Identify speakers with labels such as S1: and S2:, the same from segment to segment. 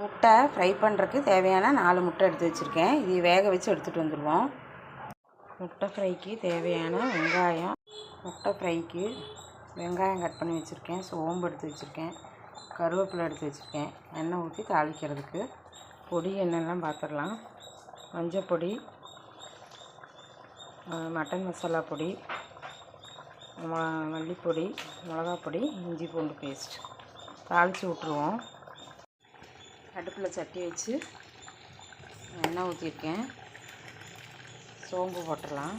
S1: முட்டை ஃப்ரை பண்ணுறதுக்கு தேவையான நாலு முட்டை எடுத்து வச்சுருக்கேன். இது வேக வச்சு எடுத்துகிட்டு வந்துடுவோம் முட்டை ஃப்ரைக்கு தேவையான வெங்காயம் முட்டை ஃப்ரைக்கு வெங்காயம் கட் பண்ணி வச்சுருக்கேன். சோம்பு எடுத்து வச்சுருக்கேன். கருவேப்பிலை எடுத்து வச்சுருக்கேன். எண்ணெய் ஊற்றி தாளிக்கிறதுக்கு. பொடி என்னெல்லாம் பார்த்துடலாம் மஞ்சள் பொடி மட்டன் மசாலா பொடி ம மல்லிப்பொடி மிளகாப்பொடி இஞ்சி பூண்டு பேஸ்ட் தாளித்து விட்ருவோம் அடுப்பில் சட்டி வச்சு எண்ணெய் ஊற்றிருக்கேன். சோம்பு போட்டுடலாம்.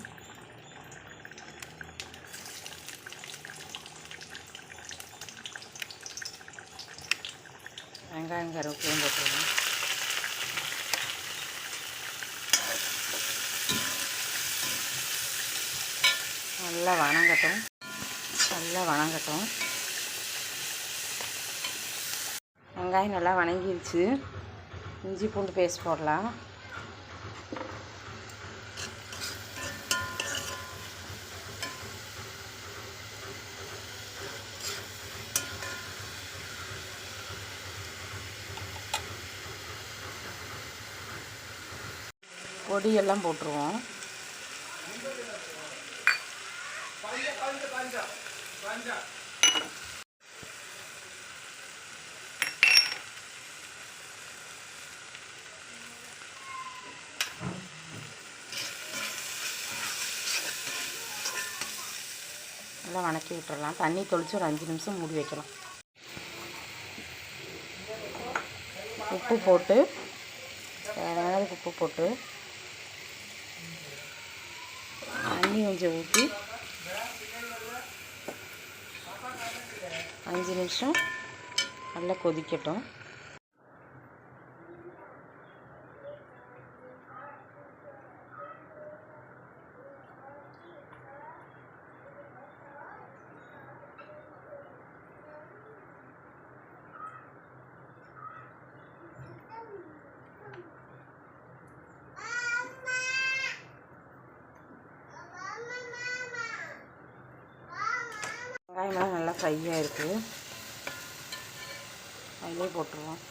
S1: வெங்காயம் கருவேப்பிலையும் போட்டுருவோம் நல்லா வணங்கட்டும். நல்லா வணங்கட்டும். வெங்காயம் நல்லா வணங்கிருச்சு. இஞ்சி பூண்டு பேஸ்ட் போடலாம். பொடியெல்லாம் போட்டுருவோம். நல்லா வணக்கி விட்டுறலாம். தண்ணி தொளித்து ஒரு அஞ்சு நிமிஷம் மூடி வைக்கலாம். உப்பு போட்டு தேவையான உப்பு போட்டு தண்ணி கொஞ்சம் ஊற்றி அஞ்சு நிமிஷம் நல்லா கொதிக்கட்டும். வெங்காயம்லாம் நல்லா ஃப்ரையாக இருக்குது அதிலே போட்டுருவோம்.